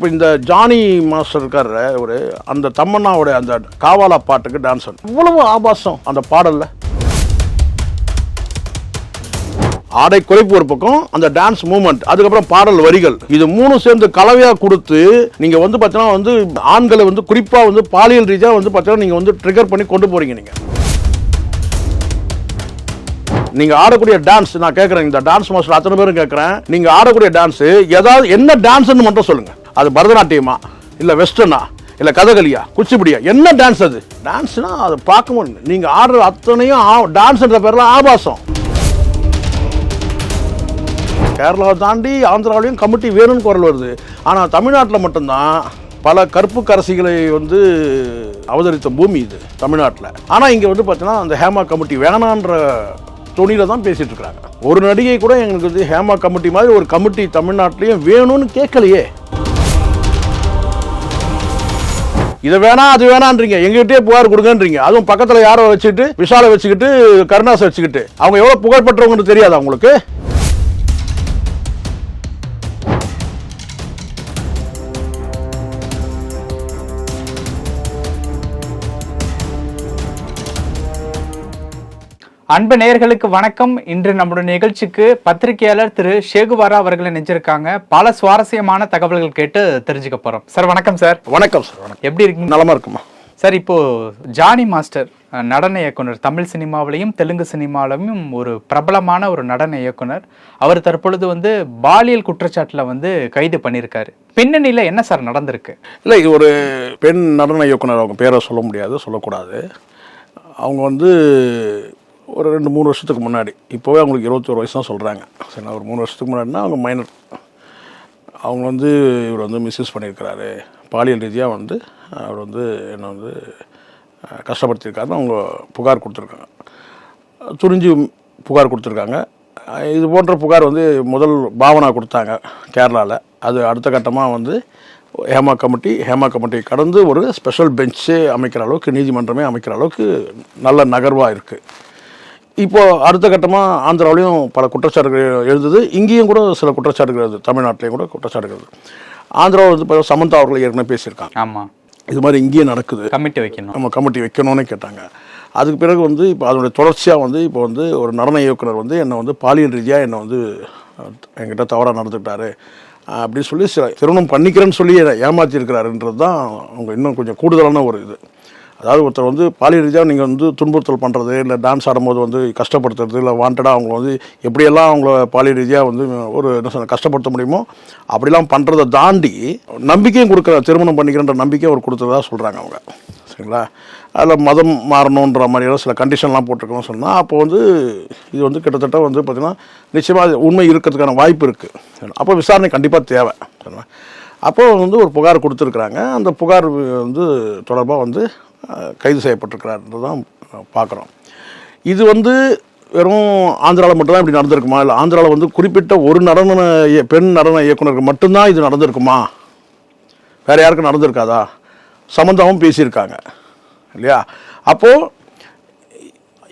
இப்போ இந்த Johnny master இருக்கார் ஒரு அந்த தம்மண்ணாவோட அந்த காவாலா பாட்டுக்கு டான்ஸ் இவ்வளவு ஆபாசம் அந்த பாடலில். ஆடை குறைப்பு ஒரு பக்கம் அந்த டான்ஸ் மூமெண்ட் அதுக்கப்புறம் பாடல் வரிகள். இது மூணு சேர்ந்து கலவையாக கொடுத்து நீங்கள் வந்து பார்த்தீங்கன்னா வந்து ஆண்களை வந்து குறிப்பாக வந்து பாலியல் ரீதியாக வந்து பார்த்தீங்கன்னா நீங்கள் வந்து ட்ரிகர் பண்ணி கொண்டு போகிறீங்க நீங்கள் நீங்க ஆடக்கூடிய டான்ஸ் நான் கேட்கறேன் இந்த டான்ஸ் மாஸ்டர் அத்தனை பேரும் கேட்கறேன் நீங்க ஆடக்கூடிய டான்ஸ் ஏதாவது என்ன டான்ஸ்னு மட்டும் சொல்லுங்க. அது பரதநாட்டியமா? இல்லை வெஸ்டர்னா இல்லை கதகளியா குச்சிப்புடியா? என்ன டான்ஸ் அது? டான்ஸ்னா அதை பார்க்க முடியும் நீங்கள் ஆடுற அத்தனையும் டான்ஸ்ன்ற பேரில் ஆபாசம். கேரளாவை தாண்டி ஆந்திராவிலையும் கமிட்டி வேணும்னு குரல் வருது. ஆனால் தமிழ்நாட்டில் மட்டும்தான் பல கருப்பு கரசிகளை வந்து அவதரித்த பூமி இது தமிழ்நாட்டில். ஆனால் இங்கே வந்து பார்த்தீங்கன்னா அந்த ஹேமா கமிட்டி வேணான்ற துணியில் தான் பேசிகிட்டு இருக்கிறாங்க ஒரு நடிகை கூட எங்களுக்கு வந்து ஹேமா கமிட்டி மாதிரி ஒரு கமிட்டி தமிழ்நாட்டிலையும் வேணும்னு கேட்கலையே. இதை வேணா அது வேணான்றீங்க. எங்ககிட்டயே புகார் கொடுங்கன்றீங்க. அதுவும் பக்கத்தில் யாரோ வச்சுக்கிட்டு விஷாலை வச்சுக்கிட்டு கருணாசை வச்சுக்கிட்டு. அவங்க எவ்வளோ புகழ்பெற்றவங்கன்னு தெரியாது உங்களுக்கு அன்பு நேயர்களுக்கு வணக்கம். இன்று நம்முடைய நிகழ்ச்சிக்கு பத்திரிகையாளர் திரு ஷேகுவாரா அவர்களை நெஞ்சிருக்காங்க பல சுவாரஸ்யமான தகவல்கள் கேட்டு தெரிஞ்சுக்க போறோம். சார் வணக்கம் சார். வணக்கம் சார் வணக்கம். எப்படி இருக்கீங்க? நலமா இருக்குமா? சார் இப்போ ஜானி மாஸ்டர் நடன இயக்குனர் தமிழ் சினிமாவிலையும் தெலுங்கு சினிமாவிலையும் ஒரு பிரபலமான ஒரு நடன இயக்குனர். அவர் தற்பொழுது வந்து பாலியல் குற்றச்சாட்டுல வந்து கைது பண்ணியிருக்காரு. பின்னணியில என்ன சார் நடந்திருக்கு? இல்லை இது ஒரு பெண் நடன இயக்குனர் அவங்க பேரை சொல்ல முடியாது சொல்லக்கூடாது. அவங்க வந்து ஒரு ரெண்டு மூணு வருஷத்துக்கு முன்னாடி. இப்போவே அவங்களுக்கு இருபத்தோரு வயசு தான் சொல்கிறாங்க சரி நான் ஒரு மூணு வருஷத்துக்கு முன்னாடினா அவங்க மைனர் அவங்க வந்து இவர் வந்து மிஸ்யூஸ் பண்ணியிருக்கிறாரு. பாலியல் ரீதியாக வந்து அவர் வந்து என்னை வந்து கஷ்டப்படுத்தியிருக்காருன்னு அவங்க புகார் கொடுத்துருக்காங்க. துணிஞ்சு புகார் கொடுத்துருக்காங்க. இது போன்ற புகார் வந்து முதல் பாவனா கொடுத்தாங்க கேரளாவில் அது அடுத்த கட்டமாக வந்து ஹேமா கமிட்டி ஹேமா கமிட்டி கடந்து ஒரு ஸ்பெஷல் பெஞ்சே அமைக்கிற அளவுக்கு நீதிமன்றமே அமைக்கிற அளவுக்கு நல்ல நகர்வாக இருக்குது இப்போ அடுத்த கட்டமாக ஆந்திராவிலையும் பல குற்றச்சாட்டுகள் எழுதுது இங்கேயும் கூட சில குற்றச்சாட்டுகள் எழுது. தமிழ்நாட்டிலையும் கூட குற்றச்சாட்டுகள் ஆந்திராவில் வந்து சமந்தா அவர்கள் ஏற்கனவே பேசியிருக்காங்க. ஆமா. இது மாதிரி இங்கேயும் நடக்குது. கமிட்டி வைக்கணும். நம்ம கமிட்டி வைக்கணும்னு கேட்டாங்க. அதுக்கு பிறகு வந்து இப்போ அதனுடைய தொடர்ச்சியாக வந்து இப்போ வந்து ஒரு நடன இயக்குனர் வந்து என்னை வந்து பாலியல் ரீதியாக என்னை வந்து என்கிட்ட தவறாக நடந்துக்கிட்டாரு. அப்படின்னு சொல்லி சில திருமணம் பண்ணிக்கிறேன்னு சொல்லி என்னை ஏமாற்றிருக்கிறாருன்றது தான் அவங்க இன்னும் கொஞ்சம் கூடுதலான ஒரு இது. அதாவது ஒருத்தர் வந்து பாலியல் ரீதியாக நீங்கள் வந்து துன்புறுத்தல் பண்ணுறது இல்லை டான்ஸ் ஆடும்போது வந்து கஷ்டப்படுத்துறது இல்லை வாண்டடாக அவங்கள வந்து எப்படியெல்லாம் அவங்கள பாலியல் ரீதியாக வந்து ஒரு என்ன சொல்ல கஷ்டப்படுத்த முடியுமோ அப்படிலாம் பண்ணுறதை தாண்டி நம்பிக்கையும் கொடுக்குற திருமணம் பண்ணிக்கிறன்ற நம்பிக்கையும் அவர் கொடுத்துறதா சொல்கிறாங்க அவங்க. சரிங்களா? அதில் மதம் மாறணுன்ற மாதிரியெல்லாம் சில கண்டிஷன்லாம் போட்டிருக்கணும்னு சொன்னால் அப்போ வந்து இது வந்து கிட்டத்தட்ட வந்து பார்த்திங்கன்னா நிச்சயமாக உண்மை இருக்கிறதுக்கான வாய்ப்பு இருக்குது அப்போ விசாரணை கண்டிப்பாக தேவை. சரிங்களா? அப்போ வந்து ஒரு புகார் கொடுத்துருக்குறாங்க. அந்த புகார் வந்து தொடர்பாக வந்து கைது செய்யப்பட்டிருக்கிறாருன்றது தான் பார்க்குறோம். இது வந்து வெறும் ஆந்திராவில் மட்டும்தான் இப்படி நடந்திருக்குமா? இல்லை ஆந்திராவில் வந்து குறிப்பிட்ட ஒரு நடன இய- பெண் நடன இயக்குனருக்கு மட்டும்தான் இது நடந்திருக்குமா? வேறு யாருக்கும் நடந்திருக்காதா? சம்மந்தாவும் பேசியிருக்காங்க. இல்லையா? அப்போது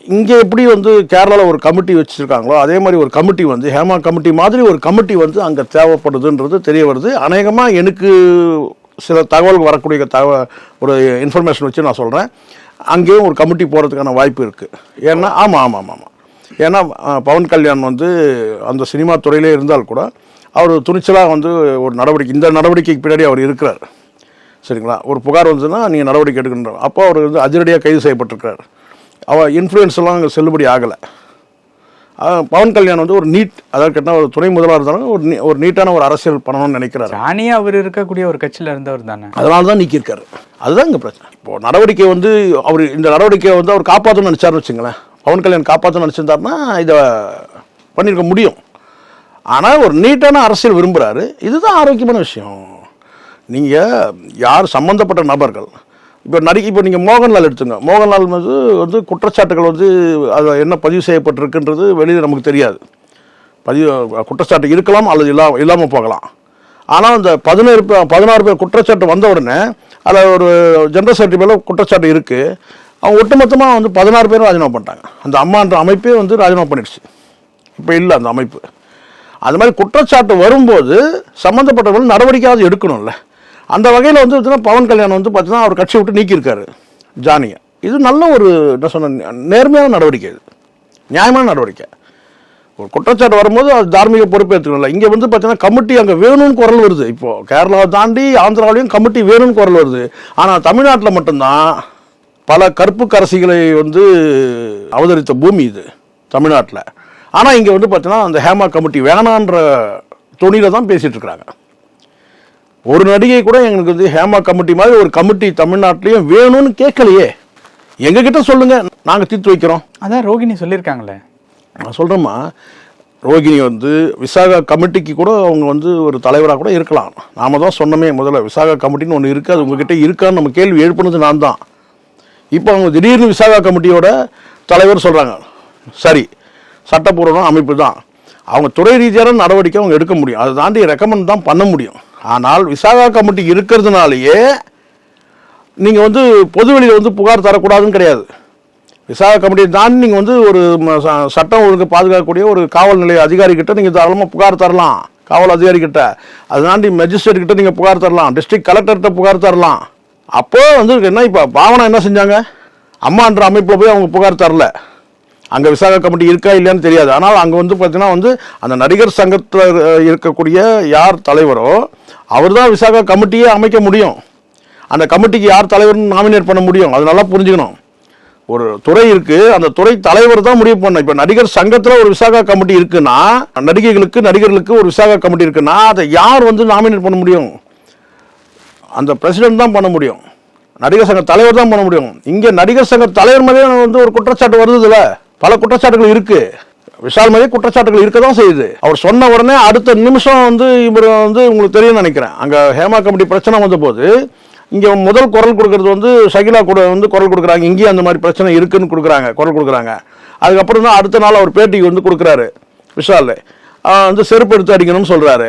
இங்கே எப்படி வந்து கேரளாவில் ஒரு கமிட்டி வச்சுருக்காங்களோ அதே மாதிரி ஒரு கமிட்டி வந்து ஹேமா கமிட்டி மாதிரி ஒரு கமிட்டி வந்து அங்கே தேவைப்படுதுன்றது தெரிய வருது. அநேகமாக எனக்கு சில தகவல் வரக்கூடிய தகவ ஒரு இன்ஃபர்மேஷன் வச்சு நான் சொல்கிறேன் அங்கேயும் ஒரு கமிட்டி போகிறதுக்கான வாய்ப்பு இருக்குது ஏன்னா ஆமாம் ஆமாம் ஆமாம் ஆமாம் ஏன்னா பவன் கல்யாண் வந்து அந்த சினிமா துறையிலே இருந்தால் கூட அவர் துணிச்சலாக வந்து ஒரு நடவடிக்கை இந்த நடவடிக்கைக்கு பின்னாடி அவர் இருக்கிறார். சரிங்களா? ஒரு புகார் வந்ததுன்னா நீங்கள் நடவடிக்கை எடுக்கணுன்ற அப்போ அவர் வந்து அதிரடியாக கைது செய்யப்பட்டிருக்கிறார். அவர் இன்ஃப்ளூயன்ஸ்லாம் அங்கே செல்லுபடி ஆகலை. பவன் கல்யாண் வந்து ஒரு நீட் அதாவது கேட்டால் ஒரு துணை முதல்வர் இருந்தாலும் ஒரு நீ- ஒரு நீட்டான ஒரு அரசியல் பண்ணணும்னு நினைக்கிறாரு. ராணி அவர் இருக்கக்கூடிய ஒரு கட்சியில இருந்தவர் தானே. அதனால தான் நீக்கியிருக்காரு. அதுதான் இங்கே பிரச்சனை. இப்போ நடவடிக்கை வந்து அவர் இந்த நடவடிக்கையை வந்து அவர் காப்பாற்றணும்னு நினச்சாருன்னு வச்சுங்களேன் பவன் கல்யாண் காப்பாற்றணும்னு நினச்சிருந்தாருன்னா இதை பண்ணியிருக்க முடியும். ஆனால் ஒரு நீட்டான அரசியல் விரும்புகிறாரு இதுதான் ஆரோக்கியமான விஷயம். நீங்கள் யார் சம்மந்தப்பட்ட நபர்கள் இப்போ நடிகை இப்போ நீங்கள் மோகன்லால் எடுத்துங்க. மோகன்லால் வந்து வந்து குற்றச்சாட்டுகள் வந்து அது என்ன பதிவு செய்யப்பட்டிருக்குன்றது வெளியில் நமக்கு தெரியாது. பதிவு குற்றச்சாட்டு இருக்கலாம் அல்லது இல்லாமல் இல்லாமல் போகலாம். ஆனால் அந்த பதினேழு பேர் பதினாறு பேர் குற்றச்சாட்டு வந்த உடனே அதில் ஒரு ஜென்ரல் செக்ரட்டரி மேலே குற்றச்சாட்டு இருக்குது அவங்க ஒட்டுமொத்தமாக வந்து பதினாறு பேரும் ராஜினாமா பண்ணிட்டாங்க. அந்த அம்மான்ற அமைப்பே வந்து ராஜினாமா பண்ணிடுச்சு. இப்போ இல்லை அந்த அமைப்பு. அது மாதிரி குற்றச்சாட்டு வரும்போது சம்மந்தப்பட்டவர்கள் நடவடிக்கையாவது எடுக்கணும்ல. அந்த வகையில் வந்து பார்த்தீங்கன்னா பவன் கல்யாணம் வந்து பார்த்தீங்கன்னா அவர் கட்சியை விட்டு நீக்கியிருக்காரு ஜானியை. இது நல்ல ஒரு என்ன சொன்ன நேர்மையான நடவடிக்கை இது. நியாயமான நடவடிக்கை. ஒரு குற்றச்சாட்டு வரும்போது அது தார்மீக பொறுப்பேற்றுக்கல இங்கே வந்து பார்த்தீங்கன்னா கமிட்டி அங்கே வேணும்னு குரல் வருது. இப்போது கேரளாவை தாண்டி ஆந்திராவிலையும் கமிட்டி வேணும்னு குரல் வருது. ஆனால் தமிழ்நாட்டில் மட்டும்தான் பல கருப்பு கரசிகளை வந்து அவதரித்த பூமி இது தமிழ்நாட்டில். ஆனால் இங்கே வந்து பார்த்தீங்கன்னா அந்த ஹேமா கமிட்டி வேணான்ற துணியில் தான் பேசிகிட்டு இருக்கிறாங்க. ஒரு நடிகை கூட எங்களுக்கு வந்து ஹேமா கமிட்டி மாதிரி ஒரு கமிட்டி தமிழ்நாட்டிலையும் வேணும்னு கேட்கலையே. எங்ககிட்ட சொல்லுங்க நாங்கள் தீர்த்து வைக்கிறோம். அதான் ரோகிணி சொல்லியிருக்காங்களே. நான் சொல்கிறேம்மா ரோகிணி வந்து விசாகா கமிட்டிக்கு கூட அவங்க வந்து ஒரு தலைவராக கூட இருக்கலாம். நாம தான் சொன்னோமே முதல்ல விசாகா கமிட்டின்னு ஒன்று இருக்குது அது உங்ககிட்ட இருக்கான்னு நம்ம கேள்வி எழுப்புனது நான் தான். இப்போ அவங்க திடீர்னு விசாகா கமிட்டியோட தலைவர் சொல்கிறாங்க சரி சட்டப்பூர்வமான அமைப்பு தான். அவங்க துறை ரீதியான நடவடிக்கை அவங்க எடுக்க முடியும். அதை தாண்டி ரெக்கமெண்ட் தான் பண்ண முடியும். ஆனால் விசாகா கமிட்டி இருக்கிறதுனாலேயே நீங்கள் வந்து பொதுவெளியில் வந்து புகார் தரக்கூடாதுன்னு கிடையாது. விசாக கமிட்டியை தான் நீங்கள் வந்து ஒரு ச- சட்டம் ஒழுங்கு பாதுகாக்கக்கூடிய ஒரு காவல் நிலைய அதிகாரிக்கிட்ட நீங்கள் தாராளமாக புகார் தரலாம். காவல் அதிகாரிக்கிட்ட அதனாண்டி மெஜிஸ்ட்ரேட் கிட்ட நீங்கள் புகார் தரலாம். டிஸ்ட்ரிக்ட் கலெக்டர்கிட்ட புகார் தரலாம். அப்போ வந்து என்ன இப்போ பாவனா என்ன செஞ்சாங்க? அம்மான்ற அமைப்பில் போய் அவங்க புகார் தரல. அங்கே விசாக கமிட்டி இருக்கா இல்லையான்னு தெரியாது. ஆனால் அங்கே வந்து பார்த்தீங்கன்னா வந்து அந்த நடிகர் சங்கத்தில் இருக்கக்கூடிய யார் தலைவரோ அவர் தான் விசாகா கமிட்டியே அமைக்க முடியும். அந்த கமிட்டிக்கு யார் தலைவர்னு நாமினேட் பண்ண முடியும். அது நல்லா புரிஞ்சுக்கணும். ஒரு துறை இருக்குது அந்த துறை தலைவர் தான் முடிவு பண்ண இப்போ நடிகர் சங்கத்தில் ஒரு விசாகா கமிட்டி இருக்குன்னா நடிகைகளுக்கு நடிகர்களுக்கு ஒரு விசாகா கமிட்டி இருக்குன்னா அதை யார் வந்து நாமினேட் பண்ண முடியும்? அந்த பிரசிடென்ட் தான் பண்ண முடியும். நடிகர் சங்க தலைவர் தான் பண்ண முடியும். இங்கே நடிகர் சங்க தலைவர் மேலே வந்து ஒரு குற்றச்சாட்டு வருதுல பல குற்றச்சாட்டுகள் இருக்குது விஷால் மேலே குற்றச்சாட்டுகள் இருக்க தான் செய்யுது. அவர் சொன்ன உடனே அடுத்த நிமிஷம் வந்து இவர் வந்து உங்களுக்கு தெரியும் நினைக்கிறேன். அங்கே ஹேமா கமிட்டி பிரச்சனை வந்த போது முதல் குரல் கொடுக்கறது வந்து ஷகிலா கூட வந்து குரல் கொடுக்குறாங்க. இங்கேயும் அந்த மாதிரி பிரச்சனை இருக்குன்னு கொடுக்குறாங்க குரல் கொடுக்குறாங்க. அதுக்கப்புறம் தான் அடுத்த நாள் அவர் பேட்டிக்கு வந்து கொடுக்குறாரு விஷால். வந்து செருப்பு எடுத்து அடிக்கணும்னு சொல்கிறாரு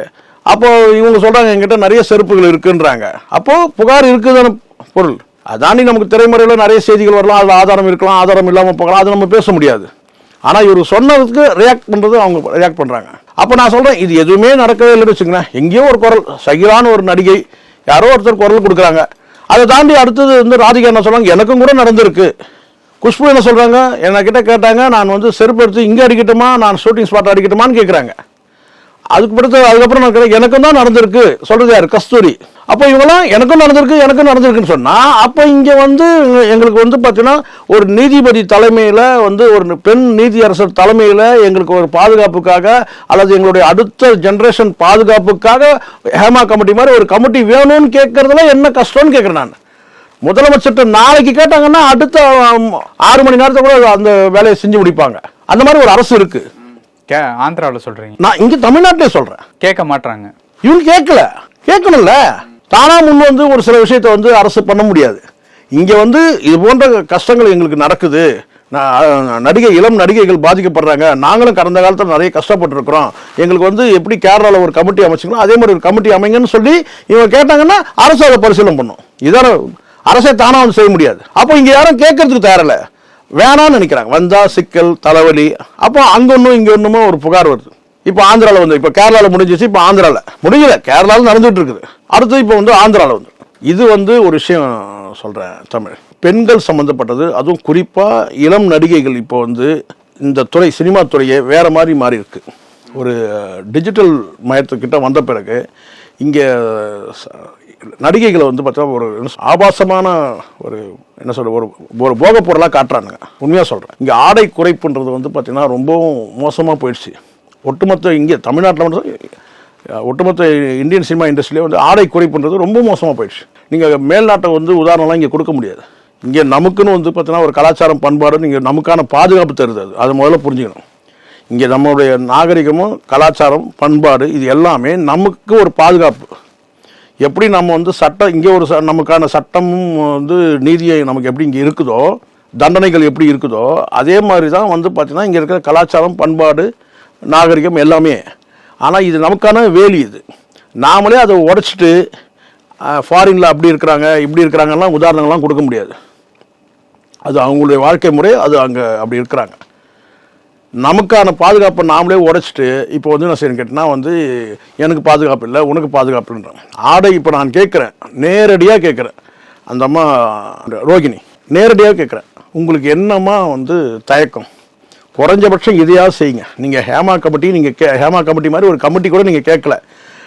அப்போது இவங்க சொல்கிறாங்க என்கிட்ட நிறைய செருப்புகள் இருக்குன்றாங்க. அப்போது புகார் இருக்குதுன்னு பொருள்? அதாண்டி நமக்கு திரைமுறையில் நிறைய செய்திகள் வரலாம். அதில் ஆதாரம் இருக்கலாம் ஆதாரம் இல்லாமல் போகலாம். அது நம்ம பேச முடியாது. ஆனால் இவர் சொன்னதுக்கு ரியாக்ட் பண்ணுறது அவங்க ரியாக்ட் பண்ணுறாங்க அப்போ நான் சொல்கிறேன் இது எதுவுமே நடக்கவே இல்லைன்னு வச்சுங்களேன் எங்கேயோ ஒரு குரல் சகிலான ஒரு நடிகை யாரோ ஒருத்தர் குரல் கொடுக்குறாங்க. அதை தாண்டி அடுத்தது வந்து ராதிகா என்ன சொல்றாங்க எனக்கும் கூட நடந்திருக்கு. குஷ்பு என்ன சொல்கிறாங்க என்கிட்ட கேட்டாங்க நான் வந்து செருப்பு எடுத்து இங்கே அடிக்கட்டுமா நான் ஷூட்டிங் ஸ்பாட் அடிக்கட்டுமான்னு கேட்குறாங்க அதுக்கு படுத்து அதுக்கப்புறம் நான் எனக்கும் தான் நடந்திருக்கு. சொல்றது யார்? கஸ்தூரி. அப்போ இவங்களாம் எனக்கும் நடந்திருக்கு எனக்கும் நடந்திருக்குன்னு சொன்னால் அப்போ இங்கே வந்து எங்களுக்கு வந்து பார்த்தீங்கன்னா ஒரு நீதிபதி தலைமையில் வந்து ஒரு பெண் நீதியரசர் தலைமையில் எங்களுக்கு ஒரு பாதுகாப்புக்காக அல்லது எங்களுடைய அடுத்த ஜென்ரேஷன் பாதுகாப்புக்காக ஹேமா கமிட்டி மாதிரி ஒரு கமிட்டி வேணும்னு கேட்குறதுல என்ன கஷ்டம்னு கேட்குறேன் நான். முதலமைச்சர்கிட்ட நாளைக்கு கேட்டாங்கன்னா அடுத்த ஆறு மணி நேரத்தை கூட அந்த வேலையை செஞ்சு முடிப்பாங்க. அந்த மாதிரி ஒரு அரசு இருக்குது கே ஆந்திராவில் சொல்றீங்க. நான் இங்க தமிழ்நாட்டிலே சொல்றேன். கேட்க மாட்றாங்க. இவங்க கேட்கல. கேட்கணும்ல. தானா முன் வந்து ஒரு சில விஷயத்தை வந்து அரசு பண்ண முடியாது. இங்க வந்து இது போன்ற கஷ்டங்கள் எங்களுக்கு நடக்குது. நான் நடிகை இளம் நடிகைகள் பாதிக்கப்படுறாங்க. நாங்களும் கடந்த காலத்தில் நிறைய கஷ்டப்பட்டிருக்கிறோம். எங்களுக்கு வந்து எப்படி கேரளாவில் ஒரு கமிட்டி அமைச்சிக்கலாம் அதே மாதிரி ஒரு கமிட்டி அமைங்கன்னு சொல்லி இவங்க கேட்டாங்கன்னா அரசு அதை பரிசீலனை பண்ணும். இதான அரசே தானா வந்து செய்ய முடியாது. அப்போ இங்க யாரும் கேட்கறதுக்கு தயாரில்ல. வேணாம்னு நினைக்கிறாங்க. வந்தால் சிக்கல் தலைவலி. அப்போ அங்கே ஒன்றும் இங்கே ஒன்றுமோ ஒரு புகார் வருது. இப்போ ஆந்திராவில் வந்து இப்போ கேரளாவில் முடிஞ்சிச்சு இப்போ ஆந்திராவில் முடியல. கேரளாவில் நடந்துட்டு இருக்குது. அடுத்து இப்போ வந்து ஆந்திராவில் வந்து. இது வந்து ஒரு விஷயம் சொல்கிறேன் தமிழ். பெண்கள் சம்மந்தப்பட்டது அதுவும் குறிப்பாக இளம் நடிகைகள் இப்போ வந்து இந்த துறை சினிமா துறையே வேறு மாதிரி மாறி இருக்கு ஒரு டிஜிட்டல் மயத்துக்கிட்ட வந்த பிறகு இங்கே நடிகைகளை வந்து பார்த்தா ஒரு ஆபாசமான ஒரு என்ன சொல்ற ஒரு ஒரு போகப் பொருளாக காட்டுறானுங்க. உண்மையாக சொல்கிறேன் இங்கே ஆடை குறைப்புன்றது வந்து பார்த்திங்கன்னா ரொம்பவும் மோசமாக போயிடுச்சு. ஒட்டுமொத்த இங்கே தமிழ்நாட்டில் வந்து ஒட்டுமொத்த இந்தியன் சினிமா இண்டஸ்ட்ரியிலே வந்து ஆடை குறைப்புன்றது ரொம்ப மோசமாக போயிடுச்சு. நீங்கள் மேல்நாட்டை வந்து உதாரணம்லாம் இங்கே கொடுக்க முடியாது. இங்கே நமக்குன்னு வந்து பார்த்தீங்கன்னா ஒரு கலாச்சாரம் பண்பாடு நீங்கள் நமக்கான பாதுகாப்பு தருது அது. அதை முதல்ல புரிஞ்சுக்கணும். இங்கே நம்மளுடைய நாகரிகமும் கலாச்சாரம் பண்பாடு இது எல்லாமே நமக்கு ஒரு பாதுகாப்பு. எப்படி நம்ம வந்து சட்டம் இங்கே ஒரு ச- நமக்கான சட்டமும் வந்து நீதியை நமக்கு எப்படி இங்கே இருக்குதோ தண்டனைகள் எப்படி இருக்குதோ அதே மாதிரி தான் வந்து பார்த்திங்கன்னா இங்கே இருக்கிற கலாச்சாரம் பண்பாடு நாகரிகம் எல்லாமே. ஆனால் இது நமக்கான வேலி இது. நாமளே அதை உடச்சிட்டு ஃபாரினில் அப்படி இருக்கிறாங்க இப்படி இருக்கிறாங்கலாம் உதாரணங்கள்லாம் கொடுக்க முடியாது. அது அவங்களுடைய வாழ்க்கை முறை அது அங்கே அப்படி இருக்கிறாங்க. நமக்கான பாதுகாப்பை நாமளே உடைச்சிட்டு இப்போ வந்து என்ன செய்யணும் கேட்டேன்னா வந்து எனக்கு பாதுகாப்பு இல்லை உனக்கு பாதுகாப்புன்றேன் ஆடை இப்போ நான் கேட்குறேன். நேரடியாக கேட்குறேன். அந்த அம்மா ரோகிணி நேரடியாக கேட்குறேன். உங்களுக்கு என்னம்மா வந்து தயக்கம்? குறைஞ்சபட்சம் இதையாவது செய்யுங்க. நீங்கள் ஹேமா கமிட்டி நீங்கள் கே ஹேமா கமிட்டி மாதிரி ஒரு கமிட்டி கூட நீங்கள் கேட்கல.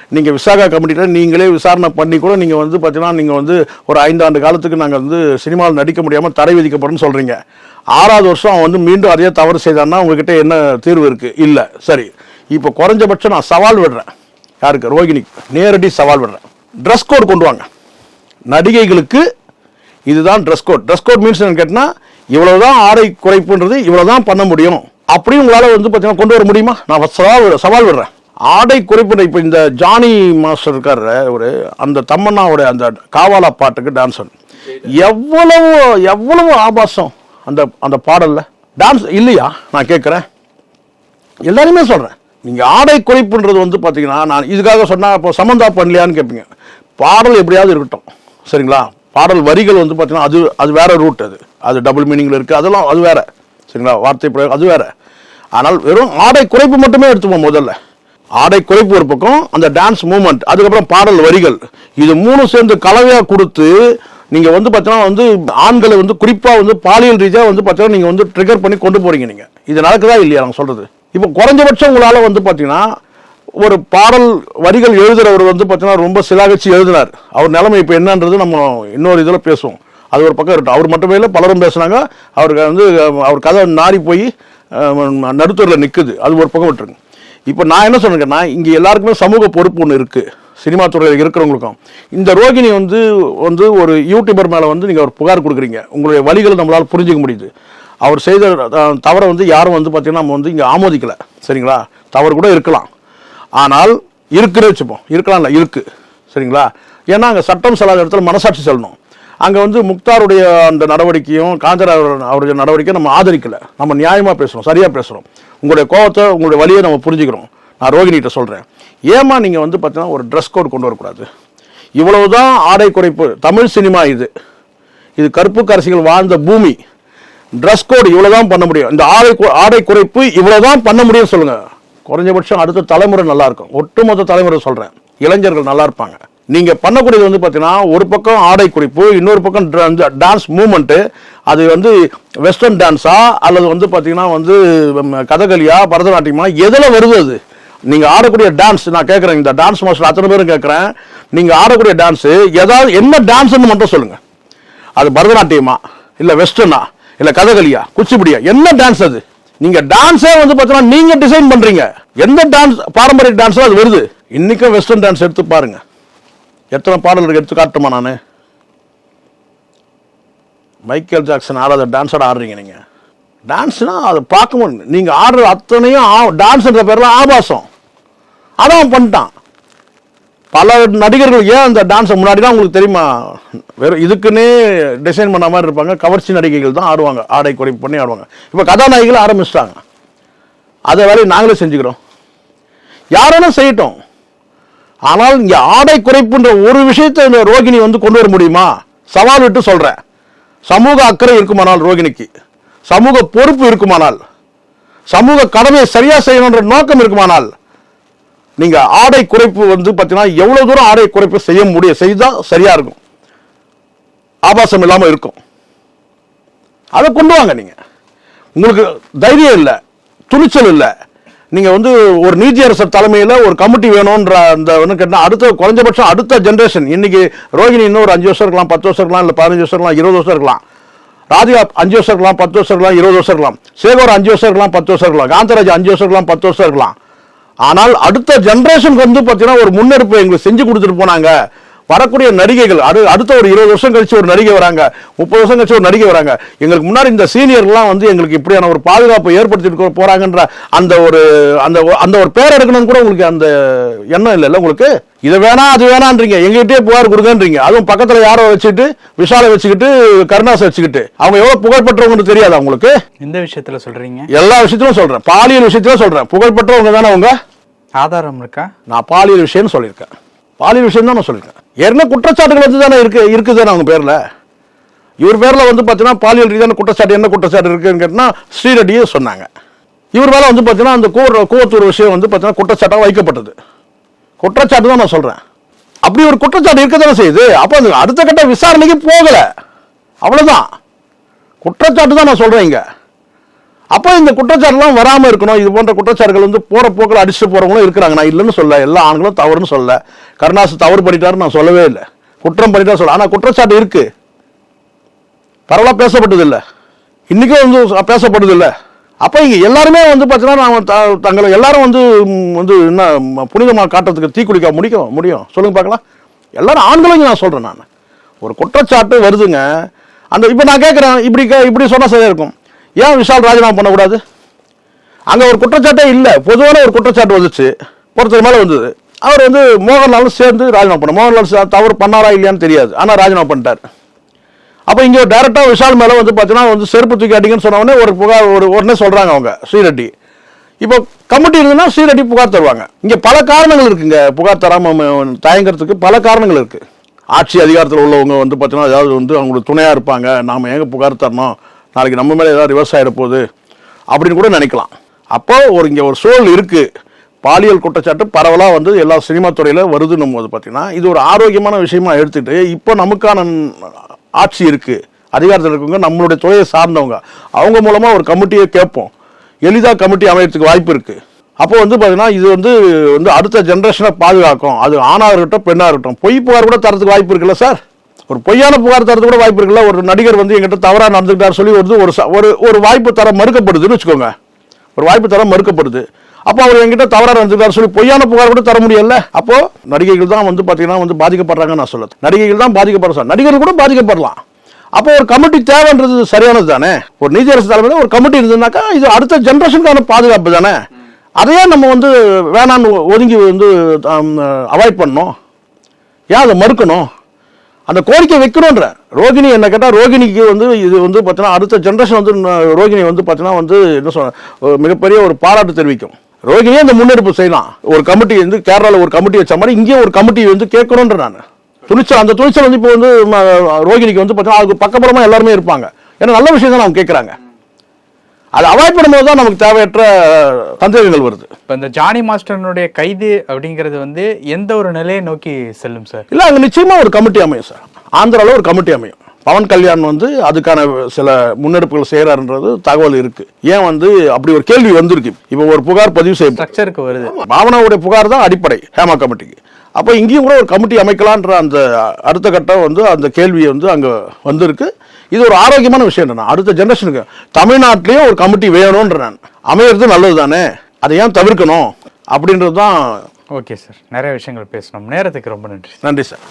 நீங்கள் விசாகா கமிட்டியில் நீங்களே விசாரணை பண்ணி கூட நீங்கள் வந்து பார்த்தீங்கன்னா நீங்கள் வந்து ஒரு ஐந்தாண்டு காலத்துக்கு நாங்கள் வந்து சினிமாவில் நடிக்க முடியாமல் தடை விதிக்கப்படும் சொல்கிறீங்க ஆறாவது வருஷம் அவன் வந்து மீண்டும் அதே தவறு செய்தான்னா உங்ககிட்ட என்ன தீர்வு இருக்குது இல்லை. சரி. இப்போ குறைஞ்சபட்சம் நான் சவால் விடுறேன். யாருக்கு? ரோகிணிக்கு நேரடி சவால் விடுறேன். ட்ரெஸ் கோட் கொண்டு வாங்க. நடிகைகளுக்கு இதுதான் dress code dress code means என்னன்னு கேட்டினா இவ்வளவுதான் ஆடை குறைப்புன்றது இவ்வளவுதான் பண்ண முடியும். அப்படியும் உங்களால் வந்து பார்த்தீங்கன்னா கொண்டு வர முடியுமா? நான் சவால் விட- சவால் விடுறேன். ஆடை குறைப்பு இப்போ இந்த ஜானி மாஸ்டர் இருக்கார் ஒரு அந்த தம்மண்ணாவோட அந்த காவாலா பாட்டுக்கு டான்ஸ் எவ்வளவு எவ்வளவு ஆபாசம் அந்த அந்த பாடலில்? டான்ஸ் இல்லையா? நான் கேட்குறேன் எல்லாருமே சொல்கிறேன் நீங்கள் ஆடை குறைப்புன்றது வந்து பார்த்தீங்கன்னா நான் இதுக்காக சொன்னால் இப்போ சமந்தா பண்ணலையான்னு கேட்பீங்க பாடல் எப்படியாவது இருக்கட்டும். சரிங்களா? பாடல் வரிகள் வந்து பார்த்தீங்கன்னா அது அது வேற ரூட் அது. அது டபுள் மீனிங்கில் இருக்குது அதெல்லாம் அது வேறு. சரிங்களா? வார்த்தை அது வேறு. ஆனால் வெறும் ஆடை குறைப்பு மட்டுமே எடுத்துப்போம் முதல்ல. ஆடை குறைப்பு ஒரு பக்கம் அந்த டான்ஸ் மூமெண்ட் அதுக்கப்புறம் பாடல் வரிகள். இது மூணும் சேர்ந்து கலவையாக கொடுத்து நீங்கள் வந்து பார்த்தீங்கன்னா வந்து ஆண்களை வந்து குறிப்பாக வந்து பாலியல் ரீதியாக வந்து பார்த்தீங்கன்னா நீங்கள் வந்து ட்ரிகர் பண்ணி கொண்டு போகிறீங்க நீங்கள் இது நடக்குதா இல்லையா நான் சொல்கிறது இப்போ குறைஞ்சபட்சம் உங்களால் வந்து பார்த்தீங்கன்னா ஒரு பாடல் வரிகள் எழுதுகிறவர் வந்து பார்த்தீங்கன்னா ரொம்ப சிலாகச்சி எழுதினார். அவர் நிலைமை இப்போ என்னன்றது நம்ம இன்னொரு இதில் பேசுவோம். அது ஒரு பக்கம் இருக்கட்டும். அவர் மட்டுமே இல்லை பலரும் பேசுனாங்க. அவருக்கு வந்து அவர் கதை நாரி போய் நடுத்தூரில் நிற்குது அது ஒரு பக்கம் விட்டுருங்க. இப்போ நான் என்ன சொன்னேன்னா இங்கே எல்லாருக்குமே சமூக பொறுப்பு ஒன்று இருக்குது சினிமா துறையில் இருக்கிறவங்களுக்கும். இந்த ரோகிணி வந்து வந்து ஒரு யூடியூபர் மேலே வந்து நீங்கள் ஒரு புகார் கொடுக்குறீங்க. உங்களுடைய வழிகளை நம்மளால் புரிஞ்சுக்க முடியுது. அவர் செய்த தவறை வந்து யாரும் வந்து பார்த்தீங்கன்னா நம்ம வந்து இங்கே ஆமோதிக்கலை. சரிங்களா? தவறு கூட இருக்கலாம். ஆனால் இருக்குன்னு வச்சுப்போம். இருக்கலாம் இல்லை இருக்கு. சரிங்களா? ஏன்னா அங்கே சட்டம் செல்லாத இடத்துல மனசாட்சி செல்லணும். அங்கே வந்து முக்தாருடைய அந்த நடவடிக்கையும் காஞ்சரா அவருடைய நடவடிக்கையும் நம்ம ஆதரிக்கலை. நம்ம நியாயமாக பேசுகிறோம் சரியாக பேசுகிறோம் உங்களுடைய கோவத்தை உங்களுடைய வழியை நம்ம புரிஞ்சுக்கிறோம். நான் ரோகிணிகிட்ட சொல்கிறேன் ஏமா நீங்கள் வந்து பார்த்தீங்கன்னா ஒரு ட்ரெஸ் கோட் கொண்டு வரக்கூடாது. இவ்வளவுதான் ஆடை குறைப்பு தமிழ் சினிமா இது. இது கருப்பு கரசிகள் வாழ்ந்த பூமி. ட்ரெஸ் கோடு இவ்வளோ தான் பண்ண முடியும். இந்த ஆடை ஆடை குறைப்பு இவ்வளவுதான் பண்ண முடியும் சொல்லுங்கள் குறைஞ்சபட்சம் அடுத்த தலைமுறை நல்லாயிருக்கும் ஒட்டுமொத்த தலைமுறை சொல்கிறேன் இளைஞர்கள் நல்லா இருப்பாங்க. நீங்கள் பண்ணக்கூடியது வந்து பார்த்தீங்கன்னா ஒரு பக்கம் ஆடை குறிப்பு இன்னொரு பக்கம் டான்ஸ் மூமெண்ட்டு அது வந்து வெஸ்டர்ன் டான்ஸா அல்லது வந்து பார்த்தீங்கன்னா வந்து கதகளியா பரதநாட்டியமா எதில் வருது அது? நீங்கள் ஆடக்கூடிய டான்ஸ் நான் கேட்குறேன் இந்த டான்ஸ் மாஸ்டர் அத்தனை பேரும் கேட்குறேன் நீங்கள் ஆடக்கூடிய டான்ஸு ஏதாவது என்ன டான்ஸ்னு மட்டும் சொல்லுங்கள் அது பரதநாட்டியமா? இல்லை வெஸ்டர்னா இல்லை கதகளியா குச்சிப்புடியா? என்ன டான்ஸ் அது? நீங்கள் டான்ஸே வந்து பார்த்தீங்கன்னா நீங்கள் டிசைன் பண்ணுறீங்க எந்த டான்ஸ் பாரம்பரிய டான்ஸோ அது வருது? இன்றைக்கும் வெஸ்டர்ன் டான்ஸ் எடுத்து பாருங்கள் எத்தனை பாடல்கள் எடுத்து காட்டுமா நான்? மைக்கேல் ஜாக்சன் ஆடாத டான்ஸோட ஆடுறீங்க நீங்கள் டான்ஸ்னால் அதை பார்க்க முடியும் ஆடுற அத்தனையும் ஆ டான்ஸுன்ற பேரில் ஆபாசம். அதான் அவன் பண்ணிட்டான். பல நடிகர்கள் ஏன் அந்த டான்ஸை முன்னாடிலாம் உங்களுக்கு தெரியுமா? வெறும் இதுக்குன்னே டிசைன் பண்ண மாதிரி இருப்பாங்க. கவர்ச்சி நடிகைகள் தான் ஆடுவாங்க. ஆடை குறைப்பு பண்ணி ஆடுவாங்க. இப்போ கதாநாயகிகள் ஆரம்பிச்சிட்டாங்க. அதை வேலையை நாங்களே செஞ்சுக்கிறோம். யாரானா செய்யட்டும்? ஆனால் இங்கே ஆடை குறைப்புன்ற ஒரு விஷயத்தை இந்த ரோகிணி வந்து கொண்டு வர முடியுமா? சவால் விட்டு சொல்கிறேன் சமூக அக்கறை இருக்குமானால் ரோகிணிக்கு? சமூக பொறுப்பு இருக்குமானால்? சமூக கடமையை சரியாக செய்யணுன்ற நோக்கம் இருக்குமானால்? நீங்கள் ஆடை குறைப்பு வந்து பார்த்தீங்கன்னா எவ்வளோ தூரம் ஆடை குறைப்பு செய்ய முடியும் செய்தால் சரியாக இருக்கும். ஆபாசம் இல்லாமல் இருக்கும். அதை கொண்டு வாங்க நீங்கள் உங்களுக்கு தைரியம் இல்லை துணிச்சல் இல்லை. நீங்கள் வந்து ஒரு நீதியரசர் தலைமையில் ஒரு கமிட்டி வேணும்ன்ற அந்த ஒன்று கேட்டால் அடுத்த குறைஞ்சபட்சம் அடுத்த ஜென்ரேஷன் இன்றைக்கி ரோகிணி இன்னும் ஒரு அஞ்சு வருஷம் இருக்கலாம் பத்து வருஷம் இருக்கலாம் இல்லை பதினஞ்சு வருஷம் இருக்கலாம் இருபது வருஷம் இருக்கலாம். ராதிகா அஞ்சு வருஷம் இருக்கலாம் பத்து வருஷம் இருக்கலாம் இருபது வருஷம் இருக்கலாம். சேகர் அஞ்சு வருஷம் இருக்கலாம் பத்து வருஷம் இருக்கலாம். காந்தராஜ் அஞ்சு வருஷம் இருக்கலாம் பத்து வருஷம் இருக்கலாம். ஆனால் அடுத்த ஜென்ரேஷனுக்கு வந்து பார்த்தீங்கன்னா ஒரு முன்னெடுப்பு எங்களுக்கு செஞ்சு கொடுத்துட்டு போனாங்க. வரக்கூடிய நடிகைகள் அடு அடுத்த ஒரு இருபது வருஷம் கழிச்சு ஒரு நடிகை வராங்க முப்பது வருஷம் கழிச்சு ஒரு நடிகை வராங்க எங்களுக்கு முன்னாடி இந்த சீனியர்லாம் வந்து எங்களுக்கு இப்படியான ஒரு பாதுகாப்பை ஏற்படுத்திட்டு போறாங்கன்ற அந்த ஒரு அந்த அந்த ஒரு பேர் எடுக்கணும்னு கூட உங்களுக்கு அந்த எண்ணம் இல்லைல்ல உங்களுக்கு? இது வேணா அது வேணான்றீங்க எங்ககிட்டயே புகார் கொடுங்கன்றீங்க. அதுவும் பக்கத்துல யாரோ வச்சுக்கிட்டு விஷாலை வச்சுக்கிட்டு கருணாசை வச்சுக்கிட்டு. அவங்க எவ்வளவு புகழ்பெற்றவங்கன்னு தெரியாதா உங்களுக்கு? இந்த விஷயத்துல சொல்றீங்க? எல்லா விஷயத்திலும் சொல்றேன். பாலியல் விஷயத்திலும் சொல்றேன். புகழ்பெற்றவங்க தானே அவங்க? ஆதாரம் இருக்கா? நான் பாலியல் விஷயம்னு சொல்லியிருக்கேன். பாலியல் விஷயம் தான் நான் சொல்லியிருக்கேன். ஏற்கனவே குற்றச்சாட்டுகள் வந்து தானே இருக்கு இருக்குது அவங்க பேரில். இவர் பேரில் வந்து பார்த்தீங்கன்னா பாலியல் ரீதியான குற்றச்சாட்டு என்ன குற்றச்சாட்டு இருக்குன்னு கேட்டினா ஸ்ரீரெட்டியே சொன்னாங்க. இவர் மேலே வந்து பார்த்தீங்கன்னா அந்த கூவர் கூவத்தூர் விஷயம் வந்து பார்த்தீங்கன்னா குற்றச்சாட்டாக வைக்கப்பட்டது. குற்றச்சாட்டு தான் நான் சொல்கிறேன் அப்படி ஒரு குற்றச்சாட்டு இருக்க தானே செய்யுது. அப்போ அது அடுத்த கட்ட விசாரணைக்கு போகலை. அவ்வளோதான் குற்றச்சாட்டு தான் நான் சொல்கிறேன் இங்கே. அப்போ இந்த குற்றச்சாட்டுலாம் வராமல் இருக்கணும். இது போன்ற குற்றச்சாட்டுகள் வந்து போகிற போக்கில் அடிச்சுட்டு போகிறவங்களும் இருக்கிறாங்க. நான் இல்லைன்னு சொல்ல எல்லா ஆண்களும் தவறுன்னு சொல்ல. கருணாசு தவறு பண்ணிட்டாருன்னு நான் சொல்லவே இல்லை. குற்றம் பண்ணிட்டா சொல்ல ஆனால் குற்றச்சாட்டு இருக்குது பரவலாக பேசப்பட்டது இல்லை இன்றைக்கும் வந்து பேசப்படுது இல்லை அப்போ இங்கே எல்லாருமே வந்து பார்த்தீங்கன்னா நான் த- தங்களை எல்லாரும் வந்து வந்து என்ன புனிதமாக காட்டுறதுக்கு தீ குளிக்க முடியும் முடியும். சொல்லுங்க பார்க்கலாம் எல்லாரும் ஆண்களையும் நான் சொல்கிறேன் நான். ஒரு குற்றச்சாட்டு வருதுங்க. அந்த இப்போ நான் கேட்குறேன் இப்படி கே- இப்படி சொன்னால் சரியாக இருக்கும். ஏன் விஷால் ராஜினாமா பண்ணக்கூடாது? அங்கே ஒரு குற்றச்சாட்டே இல்லை. பொதுவான ஒரு குற்றச்சாட்டு வந்துச்சு. ஒருத்தர் மேலே வந்தது. அவர் வந்து மோகன்லாலும் சேர்ந்து ராஜினாமா பண்ண மோகன்லால் தவறு பண்ணாரா இல்லையான்னு தெரியாது. ஆனால் ராஜினாமா பண்ணிட்டார். அப்போ இங்கே டேரெக்டாக விஷால் மேலே வந்து பார்த்தீங்கன்னா வந்து செருப்பு தூக்கி அடிங்கன்னு சொன்ன உடனே ஒரு புகார் ஒரு உடனே சொல்கிறாங்க அவங்க ஸ்ரீரெட்டி. இப்போ கமிட்டி இருந்ததுன்னா ஸ்ரீரெட்டி புகார் தருவாங்க. இங்கே பல காரணங்கள் இருக்குங்க. புகார் தராமல் தயங்குறதுக்கு பல காரணங்கள் இருக்குது ஆட்சி அதிகாரத்தில் உள்ளவங்க வந்து பார்த்தீங்கன்னா ஏதாவது வந்து அவங்களுக்கு துணையாக இருப்பாங்க. நாம் எங்கே புகார் தரணும்? நாளைக்கு நம்ம மேலே ஏதாவது ரிவர்ஸ் ஆகிட போகுது. அப்படின்னு கூட நினைக்கலாம். அப்போ ஒரு இங்கே ஒரு சூழல் இருக்குது பாலியல் குற்றச்சாட்டு பரவலாக வந்து எல்லா சினிமா துறையில் வருதுன்னும் போது பார்த்தீங்கன்னா இது ஒரு ஆரோக்கியமான விஷயமா எடுத்துகிட்டு இப்போ நமக்கான ஆட்சி இருக்குது அதிகாரத்தில் இருக்கவங்க நம்மளுடைய துறையை சார்ந்தவங்க. அவங்க மூலமாக ஒரு கமிட்டியை கேட்போம். எளிதாக கமிட்டி அமையறதுக்கு வாய்ப்பு இருக்குது அப்போ வந்து பார்த்தீங்கன்னா இது வந்து வந்து அடுத்த ஜென்ரேஷனை பாதுகாக்கும். அது ஆணாக இருக்கட்டும் பெண்ணாக இருக்கட்டும். பொய் புகார் கூட தரத்துக்கு வாய்ப்பு இருக்குல்ல சார்? ஒரு பொய்யான புகார் தரது கூட வாய்ப்பு இருக்குல்ல? ஒரு நடிகர் வந்து எங்கிட்ட தவறாக நடந்துக்கிட்டார் சொல்லி ஒரு ச- ஒரு ஒரு வாய்ப்பு தர மறுக்கப்படுதுன்னு வச்சுக்கோங்க. ஒரு வாய்ப்பு தர மறுக்கப்படுது. அப்போ அவர் என்கிட்ட தவறாக இருந்திருக்காரு சொல்லி பொய்யான புகார் கூட தர முடியல. அப்போ நடிகைகள் தான் வந்து பார்த்தீங்கன்னா வந்து பாதிக்கப்படுறாங்கன்னு நான் சொல்லுது நடிகைகள் தான் பாதிக்கப்படுற சார் நடிகர்கள் கூட பாதிக்கப்படலாம். அப்போ ஒரு கமிட்டி தேவைன்றது சரியானது தானே? ஒரு நீதியரசு தலைமையில் ஒரு கமிட்டி இருந்ததுனாக்கா இது அடுத்த ஜென்ரேஷனுக்கான பாதுகாப்பு தானே? அதையே நம்ம வந்து வேணான்னு ஒதுங்கி வந்து அவாய்ட் பண்ணோம் ஏன் அதை மறுக்கணும்? அந்த கோரிக்கை வைக்கணுன்ற ரோகிணி என்ன கேட்டால் ரோகிணிக்கு வந்து இது வந்து பார்த்தீங்கன்னா அடுத்த ஜென்ரேஷன் வந்து ரோகிணி வந்து பார்த்தீங்கன்னா வந்து என்ன சொல்ற மிகப்பெரிய ஒரு பாராட்டு தெரிவிக்கும். ரோகிணியே இந்த முன்னெடுப்பு செய்யலாம். ஒரு கமிட்டி வந்து கேரளாவில் ஒரு கமிட்டி வச்ச மாதிரி இங்கேயும் ஒரு கமிட்டி வந்து கேட்கணுன்ற நான். துணிச்சல் அந்த துணிச்சல் வந்து இப்போ வந்து ம, ரோகிணிக்கு வந்து பார்த்தீங்கன்னா அதுக்கு பக்கபலமாக எல்லாருமே இருப்பாங்க. ஏன்னா நல்ல விஷயம் தான் அவங்க கேட்குறாங்க அதை அவாய்ட் பண்ணும்போது தான் நமக்கு தேவையற்ற சந்தேகங்கள் வருது. இப்போ இந்த ஜானி மாஸ்டர்னுடைய கைது அப்படிங்கிறது வந்து எந்த ஒரு நிலையை நோக்கி செல்லும் சார்? இல்லை அங்கே நிச்சயமா ஒரு கமிட்டி அமையும் சார். ஆந்திராவில் ஒரு கமிட்டி அமையும். பவன் கல்யாண் வந்து அதுக்கான சில முன்னெடுப்புகள் செய்கிறாருன்றது தகவல் இருக்கு. ஏன் வந்து அப்படி ஒரு கேள்வி வந்திருக்கு. இப்போ ஒரு புகார் பதிவு செய்ய ஸ்ட்ரக்சருக்கு வருது. பாவனாவுடைய புகார் தான் அடிப்படை ஹேமா கமிட்டிக்கு. அப்போ இங்கேயும் கூட ஒரு கமிட்டி அமைக்கலான்ற அந்த அடுத்த கட்டம் வந்து அந்த கேள்வி வந்து அங்கே வந்திருக்கு. இது ஒரு ஆரோக்கியமான விஷயம் நான் அடுத்த ஜென்ரேஷனுக்கு தமிழ்நாட்டிலேயும் ஒரு கமிட்டி வேணும்ன்ற நான் அமையிறது நல்லது தானே அதை ஏன் தவிர்க்கணும்? அப்படின்றது தான் ஓகே சார் நிறைய விஷயங்கள் பேசணும். நேரத்துக்கு ரொம்ப நன்றி நன்றி சார்